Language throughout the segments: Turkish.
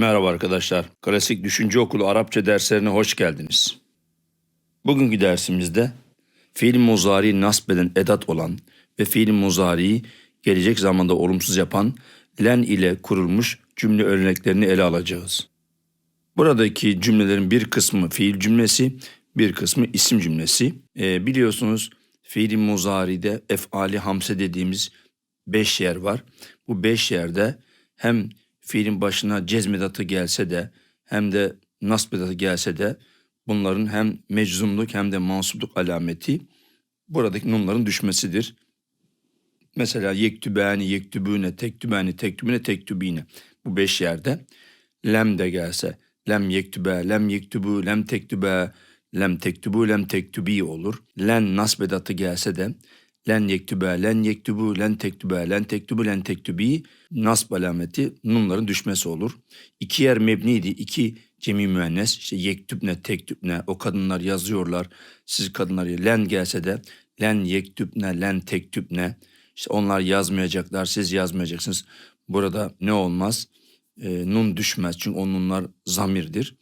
Merhaba arkadaşlar. Klasik Düşünce Okulu Arapça derslerine hoş geldiniz. Bugünkü dersimizde fiil muzari nasb eden edat olan ve fiil muzariyi gelecek zamanda olumsuz yapan len ile kurulmuş cümle örneklerini ele alacağız. Buradaki cümlelerin bir kısmı fiil cümlesi, bir kısmı isim cümlesi. Ee, biliyorsunuz fiil muzari'de efali hamse dediğimiz beş yer var. Bu beş yerde hem fiilin başına cezmedatı gelse de hem de nasbedatı gelse de bunların hem meczumluk hem de mansupluk alameti buradaki nunların düşmesidir. Mesela yektübani, yektübüne, tektübani, tektübüne, tektübine. Bu beş yerde lem de gelse lem yektübe, lem yektübü, lem tektübe, lem tektübü, lem tektübi olur. Len nasbedatı gelse de len yektübe, len yektübü, len tektübe, len tektübü, len tektübi nasb alameti nunların düşmesi olur. İki yer mebniydi, iki cemi müennes, işte yektübne, tektübne, o kadınlar yazıyorlar, siz kadınlar len gelse de len yektübne, len tektübne, işte onlar yazmayacaklar, siz yazmayacaksınız. Burada ne olmaz? E, nun düşmez çünkü o nunlar zamirdir.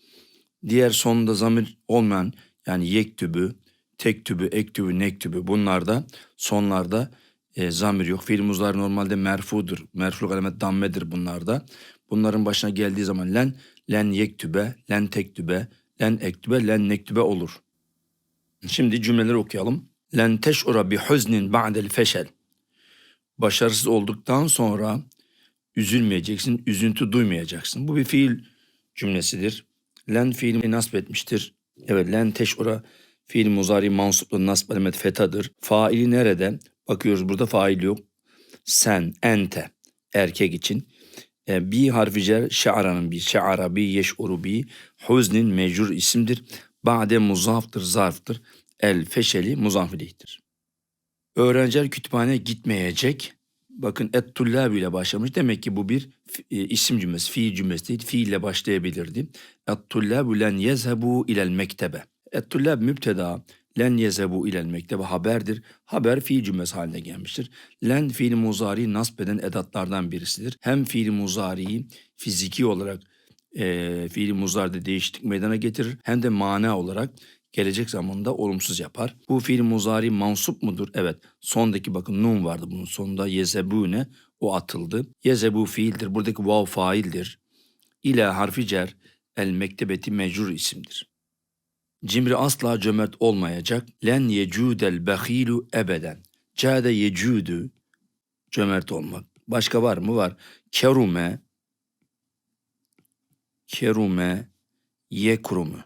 Diğer sonunda zamir olmayan yani yektübü, tektübü, ektübü, nektübü bunlarda sonlarda e, zamir yok. Fiil muzlar normalde merfudur. Merfuluk alamet dammedir bunlarda. Bunların başına geldiği zaman len, len yektübe, len tektübe, len ektübe, len nektübe olur. Şimdi cümleleri okuyalım. Len teş'ura bi huznin ba'del feşel. Başarısız olduktan sonra üzülmeyeceksin, üzüntü duymayacaksın. Bu bir fiil cümlesidir. Len fiili nasip etmiştir. Evet, len teş'ura fiil muzari mansuplu nasb alamet fetadır. Faili nerede? Bakıyoruz burada fail yok. Sen, ente, erkek için. E, bi harfi cer, şe'aranın bir, şe'ara bi, yeş'uru bi, huznin mecrur isimdir. Ba'de muzaftır, zarftır. El feşeli muzafilihtir. Öğrenciler kütüphane gitmeyecek. Bakın et tullab ile başlamış. Demek ki bu bir e, isim cümlesi, fiil cümlesi değil. Fiille başlayabilirdi. Et tullabu len yezhebu ilel mektebe. Et tullab mübteda. Len yezebu ilel mektebe haberdir. Haber fiil cümlesi haline gelmiştir. Len fiil muzari nasb eden edatlardan birisidir. Hem fiil muzariyi fiziki olarak e, fiil muzaride değişiklik meydana getirir. Hem de mana olarak gelecek zamanda olumsuz yapar. Bu fiil muzari mansup mudur? Evet. Sondaki bakın nun vardı bunun sonunda yezebune o atıldı. Yezebu fiildir. Buradaki vav faildir. İla harfi cer el mektebeti mecrur isimdir. Cimri asla cömert olmayacak. Len yecudel behilu ebeden. Cade yecudu cömert olmak. Başka var mı? Var. Kerume kerume yekrumu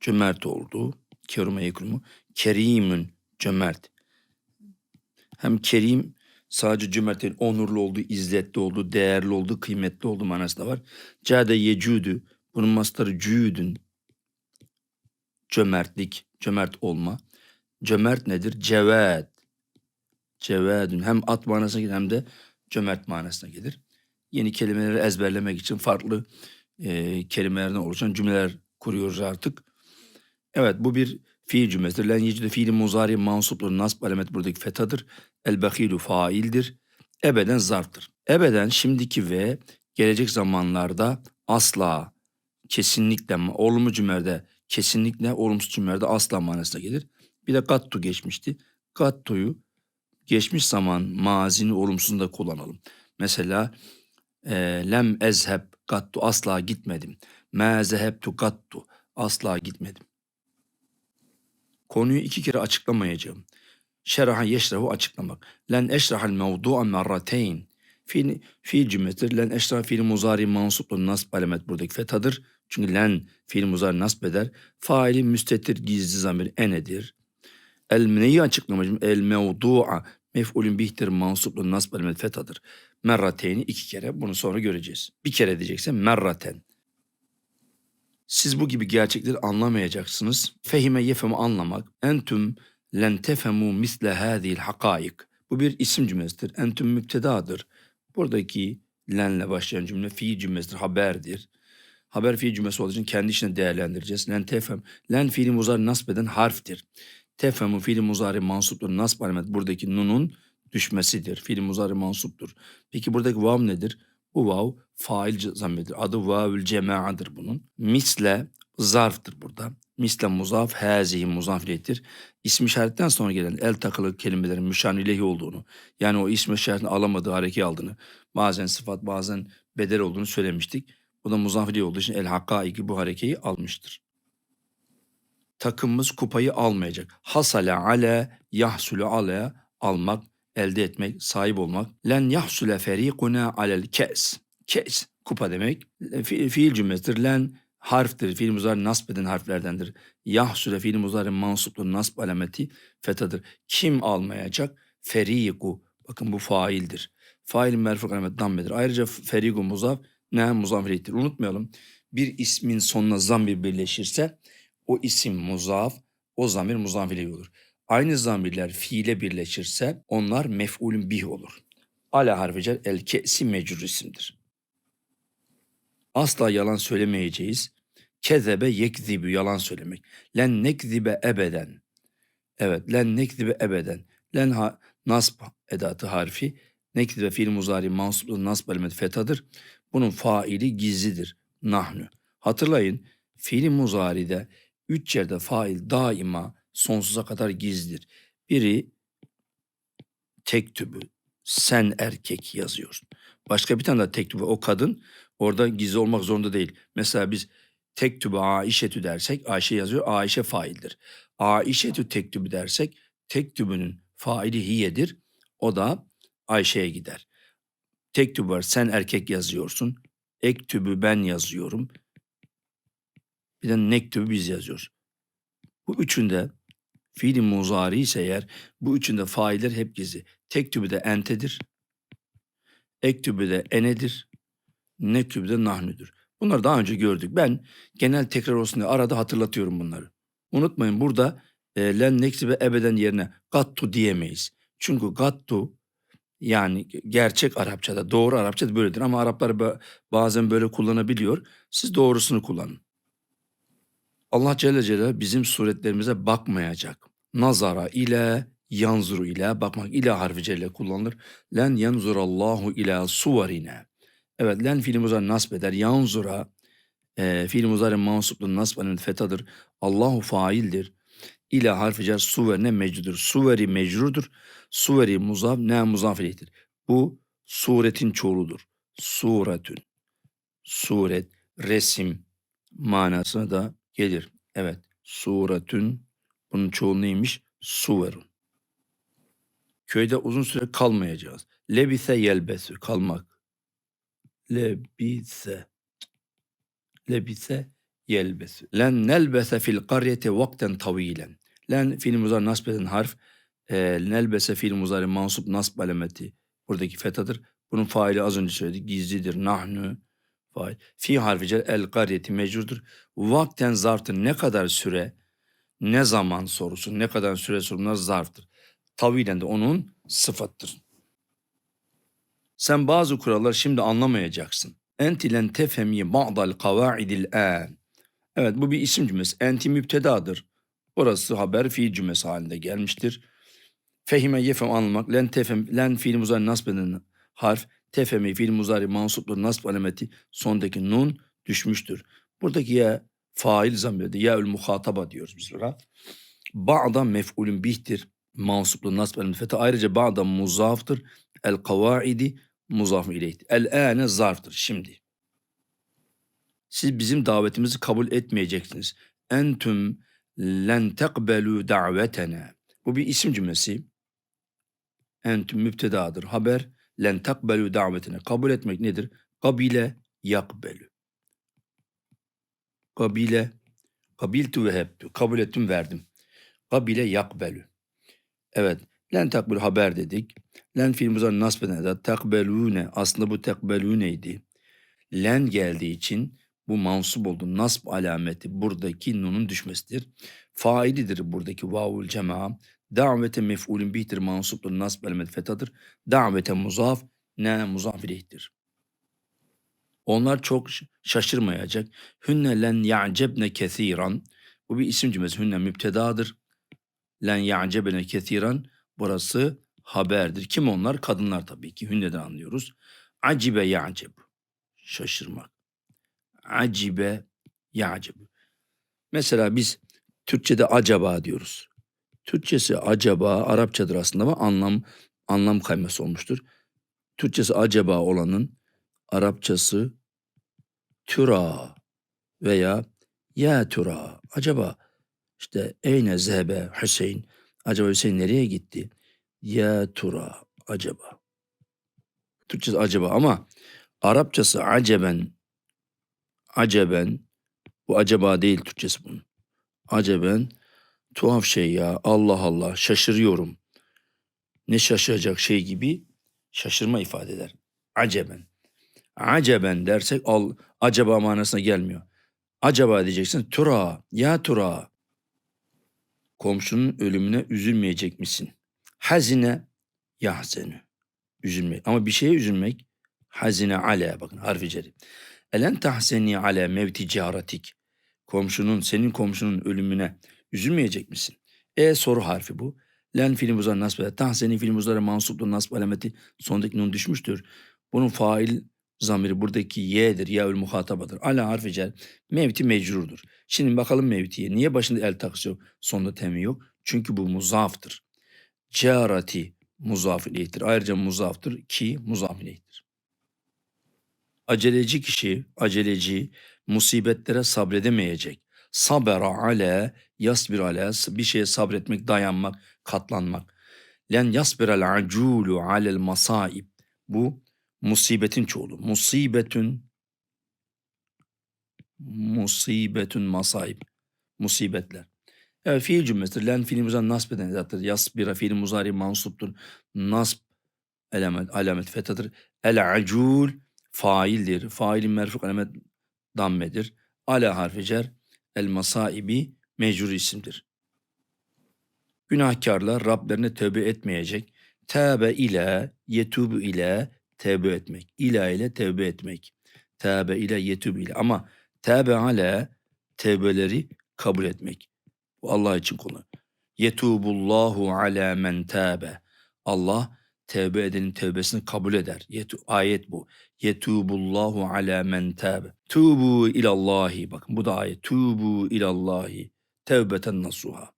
cömert oldu. Kerume yekrumu. Kerimün cömert. Hem kerim sadece cömert değil, onurlu oldu, izzetli oldu, değerli oldu, kıymetli oldu manası da var. Cade yecudu. Bunun mastarı cüdün. Cömertlik, cömert olma. Cömert nedir? Cevad. Cevadün. Hem at manasına gelir hem de cömert manasına gelir. Yeni kelimeleri ezberlemek için farklı e, kelimelerden oluşan cümleler kuruyoruz artık. Evet bu bir fiil cümlesidir. Len yecide fiili muzari mansuptur. Nasb alamet buradaki fetadır. El behilu faildir. Ebeden zarftır. Ebeden şimdiki ve gelecek zamanlarda asla, kesinlikle, olumlu cümlede kesinlikle, olumsuz cümlede asla manasına gelir. Bir de gattu geçmişti. Gattu'yu geçmiş zaman mazini olumsuzunda kullanalım. Mesela e, lem ezheb gattu asla gitmedim. Me zehebtu gattu asla gitmedim. Konuyu iki kere açıklamayacağım. Şeraha yeşrahu açıklamak. Len eşrahal mevdu'a merrateyn. Fiil, fiil cümlesidir. Len eşrah fiil muzari mansuplu nasb alamet buradaki fetadır. Çünkü len fiil muzari nasb eder. Faili müstetir gizli zamir enedir. El neyi açıklamacım? El mevdu'a mef'ulün bihtir mansuplu nasb alamet fetadır. Merrateyni iki kere bunu sonra göreceğiz. Bir kere diyecekse merraten. Siz bu gibi gerçekleri anlamayacaksınız. Fehime yefemu anlamak. Entüm len tefemu misle hâzihil hakaik. Bu bir isim cümlesidir. Entüm müptedadır. Buradaki lenle başlayan cümle fiil cümlesidir, haberdir. Haber fiil cümlesi olduğu için kendi işine değerlendireceğiz. Len tefem. Len fiili muzari nasb eden harftir. Tefemu fiili muzari mansuptur. Nasb alamet buradaki nunun düşmesidir. Fiili muzari mansuptur. Peki buradaki vav nedir? Bu vav fail zamirdir. Adı vavül cemaadır bunun. Misle zarftır burada. Misle muzaf, hazihi muzaf ileyhtir. İsmi işaretten sonra gelen el takılı kelimelerin müşan ileyhi olduğunu, yani o ismi işaretini alamadığı harekeyi aldığını, bazen sıfat bazen bedel olduğunu söylemiştik. Bu da muzaf ileyhi olduğu için el hakkaiki bu harekeyi almıştır. Takımımız kupayı almayacak. Hasale ale, yahsulu ale, almak, elde etmek, sahip olmak. Len yahsule ferikuna alel kes. Kes, kupa demek. Fi, fiil cümlesidir. Len harftir. Fiil muzari nasb eden harflerdendir. Yahsule fiil muzari mansuptur. Nasb alameti fetadır. Kim almayacak? Feriku. Bakın bu faildir. Fail merfuk alamet dammedir. Ayrıca feriku muzaf ne muzafiriyettir. Unutmayalım. Bir ismin sonuna zamir birleşirse o isim muzaf, o zamir muzafili olur. Aynı zamirler fiile birleşirse onlar mef'ulün bih olur. Ala harfi cer el ke'si mecrur isimdir. Asla yalan söylemeyeceğiz. Kezebe yekzibu yalan söylemek. Len nekzibe ebeden. Evet len nekzibe ebeden. Len ha, nasb edatı harfi. Nekzibe fiil muzari mansuplu nasb elemet fetadır. Bunun faili gizlidir. Nahnu. Hatırlayın fiil muzaride üç yerde fail daima sonsuza kadar gizlidir. Biri tek tübü sen erkek yazıyorsun. Başka bir tane daha tek tübü o kadın orada gizli olmak zorunda değil. Mesela biz tek tübü Aişetü dersek Ayşe yazıyor Ayşe faildir. Aişetü tek tübü dersek tek tübünün faili hiyedir. O da Ayşe'ye gider. Tek tübü var sen erkek yazıyorsun. Ek tübü ben yazıyorum. Bir de nektübü biz yazıyoruz. Bu üçünde fiili muzari ise eğer bu üçünde failler hep gizli. Tek tübü de entedir. Ek tübü de enedir. Ne tübü de nahnüdür. Bunları daha önce gördük. Ben genel tekrar olsun diye arada hatırlatıyorum bunları. Unutmayın burada e, len nekti ve ebeden yerine gattu diyemeyiz. Çünkü gattu yani gerçek Arapçada, doğru Arapçada böyledir. Ama Araplar bazen böyle kullanabiliyor. Siz doğrusunu kullanın. Allah Celle Celaluhu bizim suretlerimize bakmayacak. Nazara ile yanzuru ile bakmak ile harfi celle kullanılır. Len yanzurallahu ila suvarine. Evet len fiil muzari nasb eder. Yanzura e, fiil muzari mansuplu nasb fetadır. Allahu faildir. İle harfi cer suverine mecrudur. Suveri mecrudur. Suveri muzaf ne muzaf ileyhtir. Bu suretin çoğuludur. Suretün. Suret, resim manasına da gelir. Evet. Suretün bunun çoğu neymiş? Suverun. Köyde uzun süre kalmayacağız. Lebise yelbesü kalmak. Lebise. Lebise yelbesü. Len nelbese fil qaryeti vakten tavilen. Len fiil muzari nasb eden harf. E, nelbese fiil muzari mansup nasb alameti. Buradaki fetadır. Bunun faili az önce söyledik. Gizlidir. Nahnu fail. Fi harfi cer el garyeti mecurdur. Vakten zarftır. Ne kadar süre, ne zaman sorusu, ne kadar süre sorunlar zarftır. Tavilen de onun sıfattır. Sen bazı kurallar şimdi anlamayacaksın. Entilen tefemi ba'dal kavaidil an. Evet bu bir isim cümlesi. Enti müptedadır. Orası haber fiil cümlesi halinde gelmiştir. Fehime yefem anlamak. Len tefem, len fiil muzari nasbeden harf. Tefemi fiil muzari mansuptur nasb alameti sondaki nun düşmüştür. Buradaki ya fail zamirde ya ül muhataba diyoruz biz buna. Ba'da mef'ulün bihtir. Mansuplu nasb alameti feta. Ayrıca ba'da muzaftır. El kavaidi muzaf ileyhtir. El ane zarftır. Şimdi. Siz bizim davetimizi kabul etmeyeceksiniz. Entüm len tekbelu davetena. Bu bir isim cümlesi. Entüm müptedadır. Haber len takbelu davetine. Kabul etmek nedir? Kabile yakbelü. Kabile kabiltu ve hebtu. Kabul ettim verdim. Kabile yakbelü. Evet. Len takbel haber dedik. Len fiil muzari nasbeden edat. Takbelune. Aslında bu takbeluneydi. Len geldiği için bu mansup oldu. Nasb alameti buradaki nunun düşmesidir. Failidir buradaki vavul cema. Davete mef'ulün bihtir mansuptur. Nasb alameti fetadır. Davete muzaf ne muzaf ileyhtir. Onlar çok şaşırmayacak. Hünne len ya'cebne kethiran. Bu bir isim cümlesi. Hünne müptedadır. Len ya'cebne kethiran. Burası haberdir. Kim onlar? Kadınlar tabii ki. Hünne'den anlıyoruz. Acibe ya'ceb. şaşırmak. Acibe ya'cebu. Mesela biz Türkçe'de acaba diyoruz. Türkçesi acaba Arapçadır aslında ama anlam anlam kayması olmuştur. Türkçesi acaba olanın Arapçası türa veya ya türa. Acaba işte eyne zehebe Hüseyin. Acaba Hüseyin nereye gitti? Ya tura acaba. Türkçesi acaba ama Arapçası aceben aceben bu acaba değil Türkçesi bunun. Aceben tuhaf şey ya Allah Allah şaşırıyorum. Ne şaşıracak şey gibi şaşırma ifade eder. Aceben. Aceben dersek al, acaba manasına gelmiyor. Acaba diyeceksin tura ya tura. Komşunun ölümüne üzülmeyecek misin? Hazine yahzenu. Üzülmek. Ama bir şeye üzülmek hazine ale bakın harfi ceri. Elen tahzeni ale mevti caratik. Komşunun senin komşunun ölümüne üzülmeyecek misin? E soru harfi bu. Len fiil uzar nasb eder. Tahzeni fiil uzarı mansuplu nasb alameti sondaki nun düşmüştür. Bunun fail zamiri buradaki y'dir. Yaül muhatabadır. Ala harfi cer. Mevti mecrurdur. Şimdi bakalım mevtiye. Niye başında el takısı yok? Sonunda temi yok. Çünkü bu muzaftır. Carati muzaf ileyhtir. Ayrıca muzaftır ki muzaf ileyhtir. Aceleci kişi, aceleci musibetlere sabredemeyecek. Sabera ale, yasbir ale, bir şeye sabretmek, dayanmak, katlanmak. Len yasbirel aculu alel masaib. Bu musibetin çoğulu. Musibetün, musibetün masaib. Musibetler. Evet fiil cümlesidir. Len fiil muzari nasb eden edattır. Yasbira fiil muzari mansuptur. Nasb alamet, alamet fethadır. El acul faildir. Failin merfuk alamet dammedir. Ala harfi cer. El masaibi mecrur isimdir. Günahkarlar Rablerine tövbe etmeyecek. Tövbe ile yetubu ile tövbe etmek. İla ile tövbe etmek. Tövbe ile yetubu ile ama tövbe ale tövbeleri kabul etmek. Bu Allah için konu. Yetubullahu ala men tâbe. Allah tevbe edenin tevbesini kabul eder. Yetu, ayet bu. Yetubullahu ala men tâbe. Tubu ilallahi. Bakın bu da ayet. Tubu ilallahi. Tevbeten nasuha.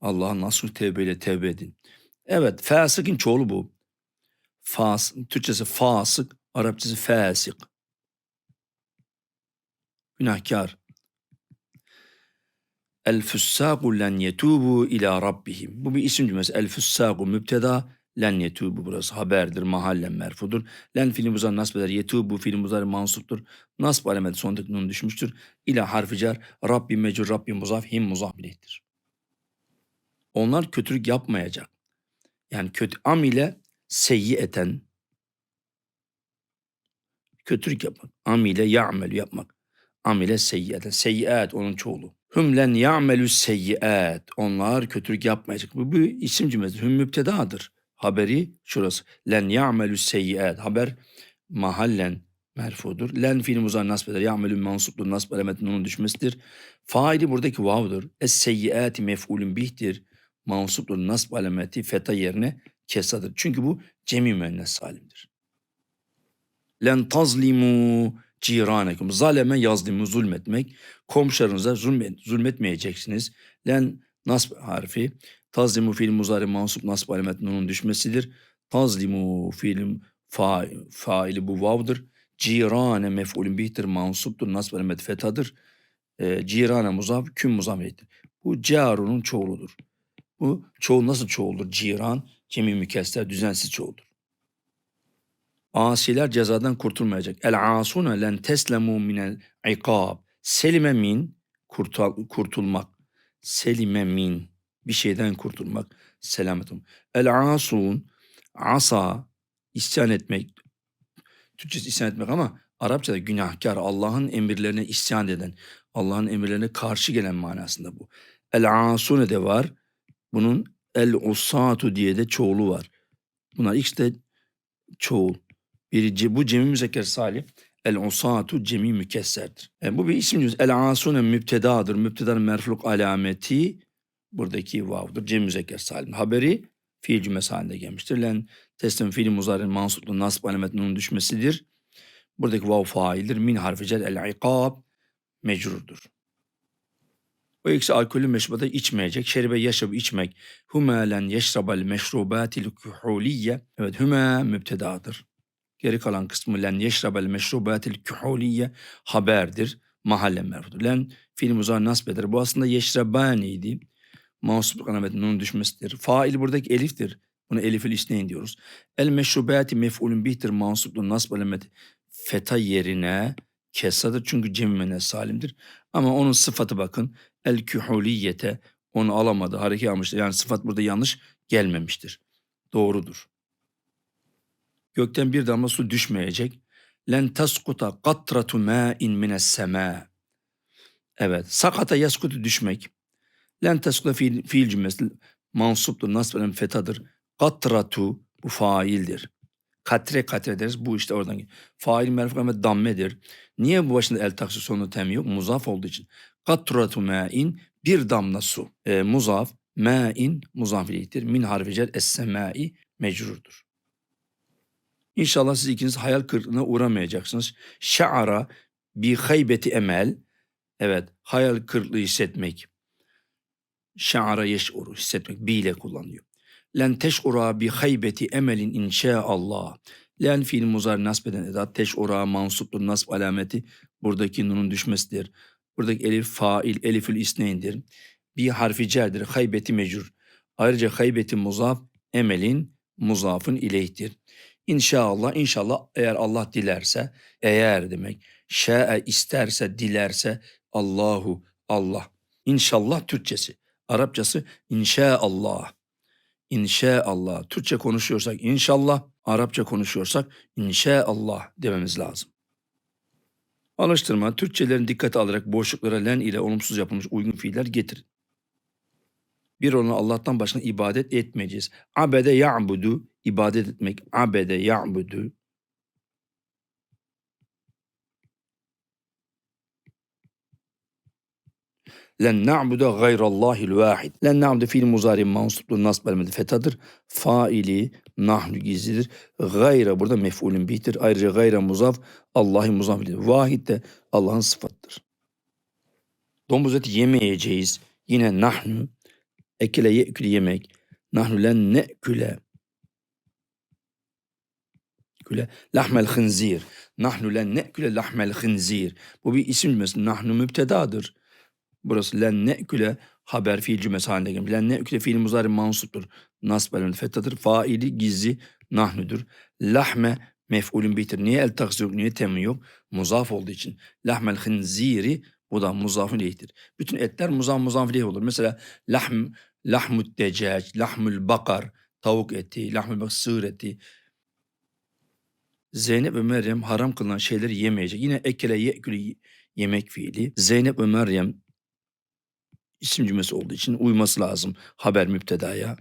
Allah'a nasuh tevbeyle tevbe edin. Evet fasıkın çoğulu bu. Fas, Türkçesi fasık, Arapçası fasık. Günahkar. El füssâku len yetubu ila rabbihim. Bu bir isim cümlesi. El füssâku mübteda len yetubu burası haberdir. Mahallen merfudur. Len fiili muzar nasb eder. Yetubu fiili muzar mansuptur. Nasb alameti sondaki nun düşmüştür. İla harfi cer. Rabbi mecur Rabbi muzaf him muzaf bilektir. Onlar kötülük yapmayacak. Yani kötü am ile seyyi eten kötülük yapmak. Am ile ya'melu yapmak. Am ile seyyi eten. Seyyiat onun çoğulu. Hümlen ya'melü seyyiat. Onlar kötülük yapmayacak. Bu bir isim cümlesi. Hüm müptedadır. Haberi şurası. Len ya'melü seyyiat. Haber mahallen merfudur. Len fiil muzar nasb eder. Ya'melü mansuptur. Nasb alametinin onun düşmesidir. Faili buradaki vav'dur. Es seyyiati mef'ulün bihtir. Mansuptur. Nasb alameti feta yerine kesadır. Çünkü bu cemi müennes salimdir. Len tazlimu ciranekum. Zaleme yazlimu zulmetmek. Komşularınıza zulmet, zulmetmeyeceksiniz. Len nasb harfi. Tazlimu fiil muzari mansup nasb alamet nunun düşmesidir. Tazlimu fiil fa, faili bu vav'dır. Cirane mef'ulün bihtir mansuptur. Nasb alamet fetadır. E, cirane muzaf küm muzamiyettir. Bu carunun çoğuludur. Bu çoğul nasıl çoğuldur? Ciran, cemi mükesser, düzensiz çoğuldur. Asiler cezadan kurtulmayacak. El asune len teslemu minel ikab. Selime min kurtul, kurtulmak. Selime min bir şeyden kurtulmak. Selametum. El asun asa isyan etmek. Türkçesi isyan etmek ama Arapçada günahkar, Allah'ın emirlerine isyan eden, Allah'ın emirlerine karşı gelen manasında bu. El asune de var. Bunun el usatu diye de çoğulu var. Bunlar ikisi de çoğul. Biri bu cemi müzekker salim. El usatu cemi mükesserdir. Yani bu bir isim cümlesi. El asune müptedadır. Müptedanın merfluk alameti buradaki vav'dır. Cemi müzekker salim. Haberi fiil cümlesi halinde gelmiştir. Len teslim fiil muzarin mansuplu nasb alametinin düşmesidir. Buradaki vav faildir. Min harfi cer el ikab mecrurdur. O ikisi alkolü meşrubata içmeyecek. Şeribe yaşabı içmek. Hümelen yeşrabel meşrubatil kühuliyye. Evet hüme müptedadır. Geri kalan kısmı len yeşrabel meşrubatil kühuliyye haberdir. Mahalle merfudur. Len fiil muzar nasb eder. Bu aslında yeşrabaniydi. Mansup alametin nun düşmesidir. Fail buradaki eliftir. Buna elifil isneyn diyoruz. El meşrubati mef'ulün bihtir mansuplu nasb alameti feta yerine kesadır çünkü cemmene salimdir. Ama onun sıfatı bakın el kühuliyete onu alamadı hareket almıştır. Yani sıfat burada yanlış gelmemiştir. Doğrudur. Gökten bir damla su düşmeyecek. Len taskuta katratu ma'in mines sema. Evet. Sakata yaskutu düşmek. Len taskuta fiil, fiil cümlesi mansuptur. Nasb fetadır. Katratu bu faildir. Katre katre deriz. Bu işte oradan geliyor. Fail merfu ve dammedir. Niye bu başında el taksi sonu tem yok? Muzaf olduğu için. Katratu ma'in bir damla su. E, muzaf ma'in muzaf ileyhtir. Min harfi cer es-semai mecrurdur. İnşallah siz ikiniz hayal kırıklığına uğramayacaksınız. Şa'ara bi haybeti emel. Evet, hayal kırıklığı hissetmek. Şa'ara yeş'uru hissetmek bi ile kullanılıyor. Len teş'ura bi haybeti emelin inşaallah. Len fiil muzar nasbeden edat teş'ura mansuptur nasb alameti buradaki nunun düşmesidir. Buradaki elif fail elifül isneyndir. Bir harfi cerdir. Haybeti mecrur. Ayrıca haybeti muzaf emelin muzafın ileyhtir. İnşallah inşallah eğer Allah dilerse eğer demek şa'e isterse dilerse Allahu Allah. İnşallah Türkçesi. Arapçası inşaallah. İnşaallah. Türkçe konuşuyorsak inşallah, Arapça konuşuyorsak inşaallah dememiz lazım. Alıştırma, Türkçelerin dikkate alarak boşluklara len ile olumsuz yapılmış uygun fiiller getirin. Bir olan Allah'tan başka ibadet etmeyeceğiz. Abede ya'budu, ibadet etmek. Abede ya'budu. Len na'budu gayrallahil vahid. Len na'budu fiil muzari mansuplu nasb elmedi fetadır. Faili nahnu gizlidir. Gayra burada mef'ulün bihtir. Ayrıca gayra muzaf Allah'ın muzaf edilir. Vahid de Allah'ın sıfattır. Domuz eti yemeyeceğiz. Yine nahnu ekile ye'kül yemek. Nahnu len ne'küle. Küle lahmel hınzir. Nahnu len ne'küle lahmel hınzir. Bu bir isim cümlesi. Nahnu müptedadır. Burası len ne'küle haber fiil cümlesi halinde gelmiş. Len ne'küle fiil muzari mansuptur. Nasb el fettadır. Faili gizli nahnudur. Lahme mef'ulün bitir. Niye el taksi yok? Niye temi yok? Muzaf olduğu için. Lahmel hınziri bu da muzafın ileyhtir. Bütün etler muzaf muzaf ileyh olur. Mesela lahm, lahmut decac, lahmul bakar, tavuk eti, lahmul bak sığır eti. Zeynep ve Meryem haram kılınan şeyleri yemeyecek. Yine ekele ye'külü yemek fiili. Zeynep ve Meryem isim cümlesi olduğu için uyması lazım haber müptedaya.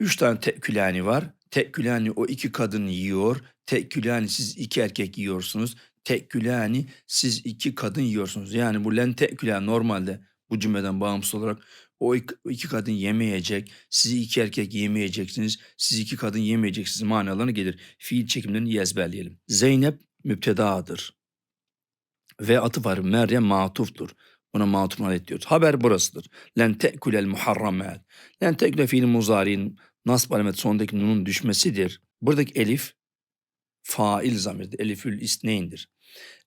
Üç tane tekülani var. Tekülani o iki kadın yiyor. Tekülani siz iki erkek yiyorsunuz. Tekülani siz iki kadın yiyorsunuz. Yani bu len tekülani normalde bu cümleden bağımsız olarak o iki, kadın yemeyecek, sizi iki erkek yemeyeceksiniz, siz iki kadın yemeyeceksiniz manalarına gelir. Fiil çekimlerini ezberleyelim. Zeynep müptedadır. Ve atı var Meryem matuftur. Ona matuf alet diyoruz. Haber burasıdır. Len te'kulel muharramat. Len te'kule fiil muzarin nasb alamet sondaki nunun düşmesidir. Buradaki elif fail zamirdir. Elifül isneyndir.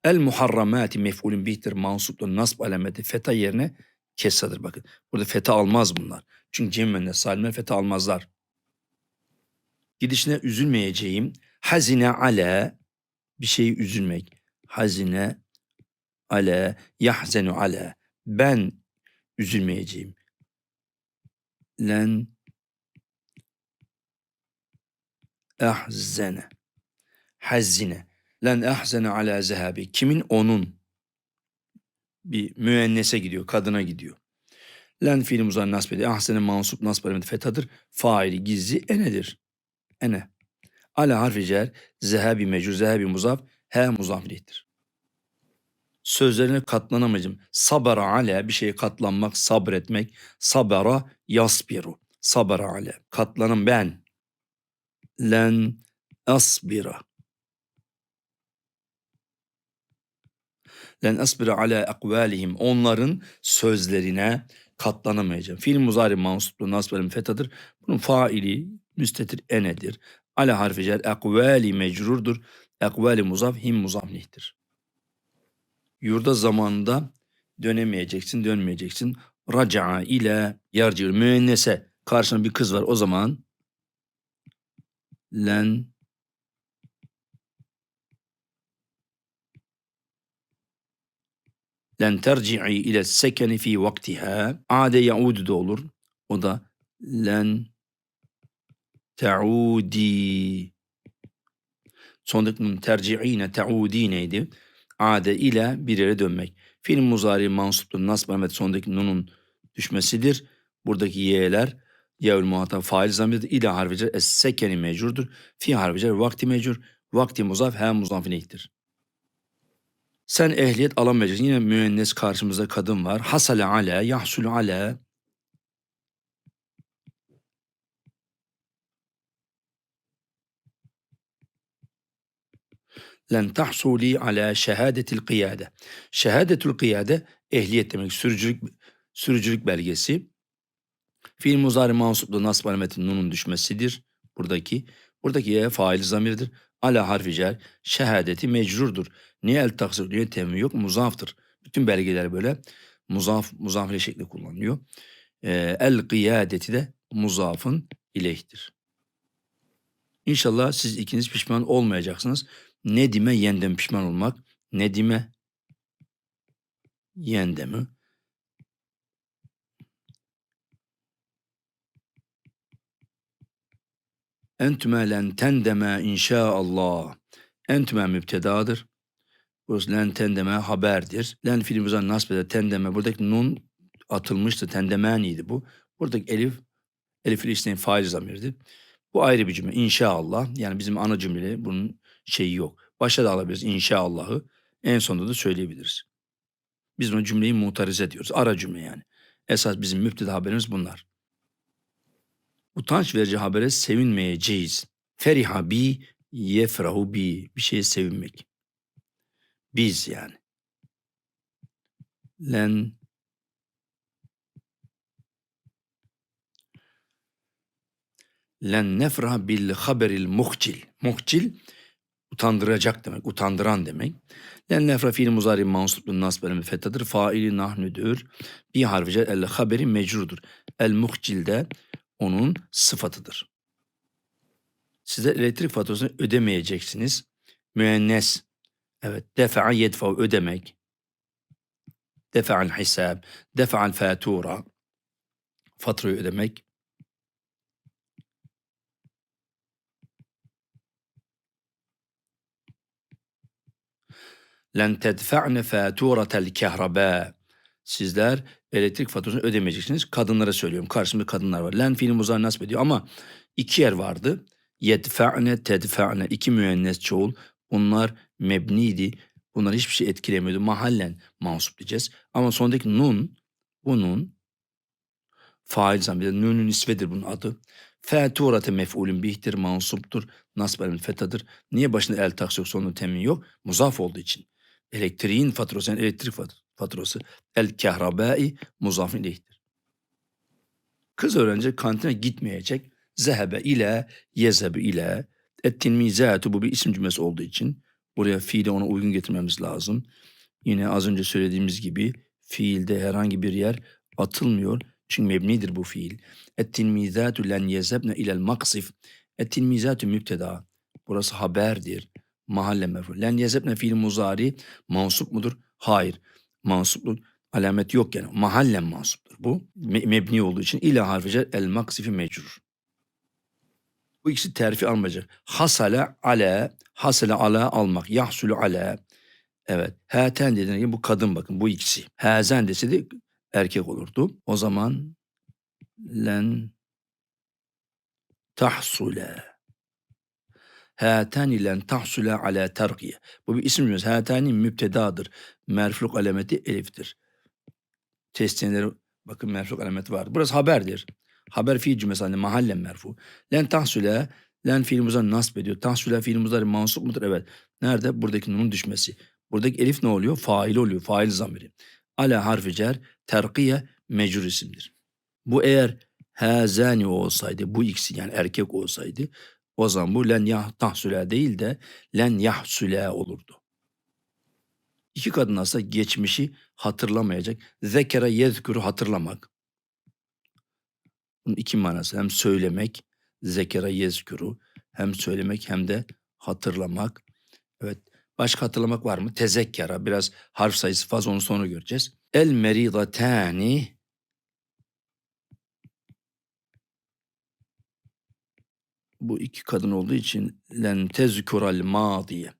El muharramati mef'ulün bihtir mansuptur nasb alameti feta yerine kessadır bakın. Burada feta almaz bunlar. Çünkü cemmenne salimler feta almazlar. Gidişine üzülmeyeceğim. Hazine ale bir şeyi üzülmek. Hazine ale yahzenu ale ben üzülmeyeceğim. Len ahzene hazine len ahzene ala zehabi kimin onun bir müennese gidiyor kadına gidiyor. Len fiili muzari nasb ediyor. Ahsene mansup nasb alameti fetadır. Faili gizli enedir. Ene. Ala harfi cer. Zehebi mecur. Zehebi muzaf. He muzaflihtir. Sözlerine katlanamayacağım. Sabara ale bir şeye katlanmak, sabretmek. Sabara yasbiru. Sabara ale. Katlanım ben. len asbira. Len asbira ala akvalihim. Onların sözlerine katlanamayacağım. Fiil muzari mansuplu nasbelim fetadır. Bunun faili müstetir enedir. Ala harfi cer ekvali mecrurdur. Ekvali muzaf him muzaflihtir. Yurda zamanında dönemeyeceksin, dönmeyeceksin. Raca'a ile yarcı müennese karşına bir kız var o zaman len len terci'i ile sekeni fi vaktiha ade yaudu da olur. O da len teudi sondaki terci'ine teudineydi. Ade ile bir yere dönmek. Fiil muzari mansuptur. Nasb Ahmet sondaki nunun düşmesidir. Buradaki y'ler yevül muhatap fail zamirdir. İle harficer es sekeni mecurdur. Fi harficer vakti mecur. Vakti muzaf hem muzaf ileyhtir. Sen ehliyet alamayacaksın. Yine müennes karşımızda kadın var. Hasale ala, yahsul ala. Len tahsuli ala şehadetil kıyade. Şehadetul kıyade ehliyet demek. Sürücülük, sürücülük belgesi. Fiil muzari mansuplu nasb alametin nunun düşmesidir. Buradaki. Buradaki ye fail zamirdir. Ala harfi cer. Şehadeti mecrurdur. Niye el taksir niye temin yok? Muzaftır. Bütün belgeler böyle muzaf, muzafile şekli kullanılıyor. Ee, el kıyadeti de muzafın ileyhtir. İnşallah siz ikiniz pişman olmayacaksınız. Nedime yendem pişman olmak. Nedime yendemi Entüme len tendeme inşaallah. Entüme müptedadır. Burası len tendeme haberdir. Len fiilimize nasbede tendeme. Buradaki nun atılmıştı. Tendemeniydi bu. Buradaki elif, elif isteyin fail zamirdi. Bu ayrı bir cümle. İnşaallah. Yani bizim ana cümle bunun şeyi yok. Başta da alabiliriz inşallahı. En sonunda da söyleyebiliriz. Biz bunu cümleyi mutarize ediyoruz. Ara cümle yani. Esas bizim müpteda haberimiz bunlar. Utanç verici habere sevinmeyeceğiz. Feriha bi yefrahu bi. Bir şeye sevinmek. Biz yani. Len len nefra bil haberil muhcil. Muhcil utandıracak demek, utandıran demek. Len nefra fiil muzari mansubun nasb el fethadır. Faili nahnüdür. Bir harfice el haberi mecrudur. El muhcil de onun sıfatıdır. Size elektrik faturasını ödemeyeceksiniz. Müennes. Evet. Defa'a yedfa ödemek. Defa'al hesab. Defa'al fatura. Faturayı ödemek. Len tedfa'ne faturatel kehraba. Sizler elektrik faturasını ödemeyeceksiniz. Kadınlara söylüyorum. Karşımda kadınlar var. Len fiili muzar nasip ediyor ama iki yer vardı. Yedfa'ne, tedfa'ne. iki müennes çoğul. Bunlar mebniydi. Bunlar hiçbir şey etkilemiyordu. Mahallen mansup diyeceğiz. Ama sondaki nun, bunun fail zamiri. Nunun isvedir bunun adı. Feturate mef'ulün bihtir, mansuptur. Nasb fetadır. Niye başında el taks yok, sonunda temin yok? Muzaf olduğu için. Elektriğin faturası, yani elektrik faturası. El kehrabai muzafin ileyhtir. Kız öğrenci kantine gitmeyecek. Zehebe ile, yezebe ile. Ettin mizatu bu bir isim cümlesi olduğu için buraya fiili ona uygun getirmemiz lazım. Yine az önce söylediğimiz gibi fiilde herhangi bir yer atılmıyor. Çünkü mebnidir bu fiil. Ettin mizatu len yezebne ilel maksif. Ettin mizatu müpteda. Burası haberdir. Mahalle mef'ul. Len yezebne fiil muzari mansup mudur? Hayır. Mansuplu alamet yok yani. Mahallen mansuptur bu. Me- mebni olduğu için ila harfice el maksifi mecrur. Bu ikisi terfi almayacak. Hasale ale, hasale ala almak. Yahsulu ale. Evet. Haten dediğine gibi bu kadın bakın bu ikisi. Hazen deseydi erkek olurdu. O zaman len tahsule. Hatani len tahsule ala terkiye. Bu bir isim cümlesi. Hatani müptedadır. Merfluk alameti eliftir. Testineleri bakın merfluk alameti var. Burası haberdir. Haber fiil cümlesi hani mahallen merfu. Len tahsule Len fiil muzari nasb ediyor. Tahsüle fiil muzari mansup mudur? Evet. Nerede? Buradaki nunun düşmesi. Buradaki elif ne oluyor? Fail oluyor. Fail zamiri. Ala harfi cer terkiye mecrur isimdir. Bu eğer hazani olsaydı, bu ikisi yani erkek olsaydı o zaman bu len yah tahsüle değil de len yahsüle olurdu. İki kadın aslında geçmişi hatırlamayacak. Zekere yezkuru hatırlamak. Bunun iki manası hem söylemek, zekere yezkuru hem söylemek hem de hatırlamak. Evet. Başka hatırlamak var mı? Tezekkera. Biraz harf sayısı fazla onu sonra göreceğiz. El meridatani bu iki kadın olduğu için len tezkural madiye.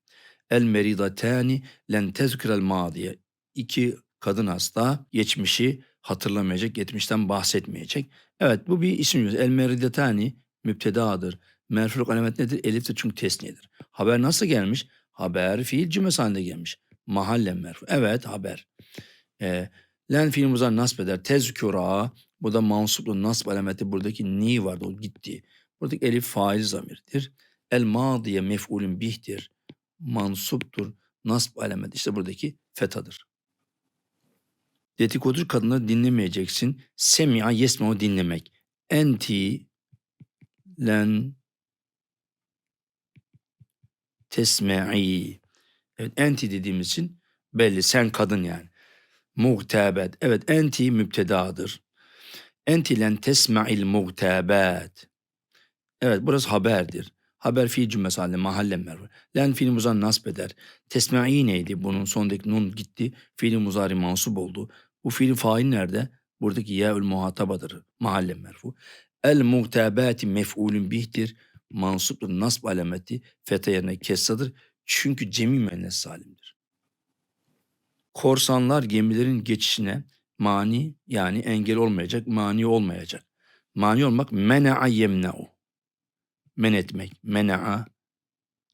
El meridatani len tezkural madiye. İki kadın hasta geçmişi hatırlamayacak, geçmişten bahsetmeyecek. Evet bu bir isim. El meridatani müptedadır. Merfuluk alamet nedir? Eliftir çünkü tesniyedir. Haber nasıl gelmiş? Haber fiil cümlesi halinde gelmiş. Mahallen merfu. Evet haber. Ee, len fiil muzar nasb eder. Tezkura. Bu da mansuplu nasb alameti buradaki ni vardı o gitti. Buradaki elif fail zamirdir. El madiye mef'ulün bihtir. Mansuptur. Nasb alameti işte buradaki fetadır. Dedikodur kadınları dinlemeyeceksin. Semi'a yesma'u dinlemek. Enti len tesme'i. Evet enti dediğimiz için belli sen kadın yani. Muhtebet. Evet enti müptedadır. Enti len tesme'il muhtebet. Evet burası haberdir. Haber fiil cümlesi halinde mahalle merve. Len fiil muzari nasb eder. Tesme'i neydi? Bunun sondaki nun gitti. Fiil muzari mansup oldu. Bu fiil fail nerede? Buradaki ya'ül muhatabadır. Mahalle merfu. El muhtebati mef'ulün bihtir. Mansuptur. Nasb alameti fete yerine kessadır. Çünkü cemi müennes salimdir. Korsanlar gemilerin geçişine mani yani engel olmayacak, mani olmayacak. Mani olmak mena'a yemna'u. Men etmek. Mena'a.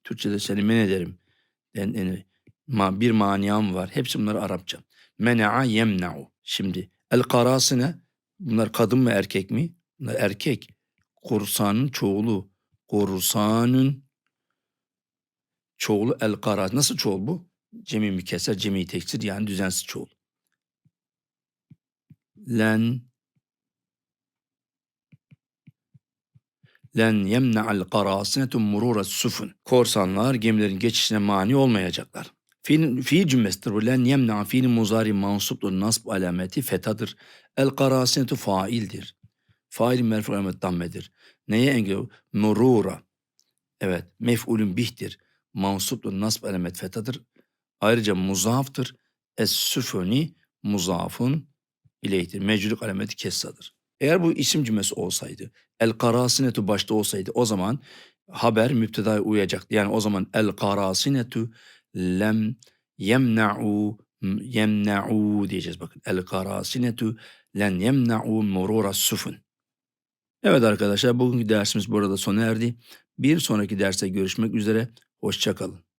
Türkçe'de seni men ederim. Yani, bir maniam var. Hepsi bunlar Arapça. Mena'a yemna'u. Şimdi el karasine bunlar kadın mı erkek mi? Bunlar erkek. Kursanın çoğulu. Kursanın çoğulu el karas. Nasıl çoğul bu? Cemi mükeser, cemi teksir yani düzensiz çoğul. Len len yemna'al karasinetu murura sufun. Korsanlar gemilerin geçişine mani olmayacaklar. Fiil, fiil cümlesidir bu. Len yemna'a fiil muzari mansuptur. Nasb alameti fetadır. El karasinetu faildir. Fail merfu alamet dammedir. Neye engel? Murura. Evet. Mef'ulün bihtir. Mansuptur. Nasb alamet fetadır. Ayrıca muzaftır. Es-süfuni muzafun ileyhtir. Mecrülük alameti kessadır. Eğer bu isim cümlesi olsaydı, el karasinetu başta olsaydı o zaman haber müptedaya uyacaktı. Yani o zaman el karasinetu lem yemna'u yemna'u diyeceğiz bakın. El karasinetu len yemna'u murura sufun. Evet arkadaşlar bugünkü dersimiz burada sona erdi. Bir sonraki derste görüşmek üzere. Hoşçakalın.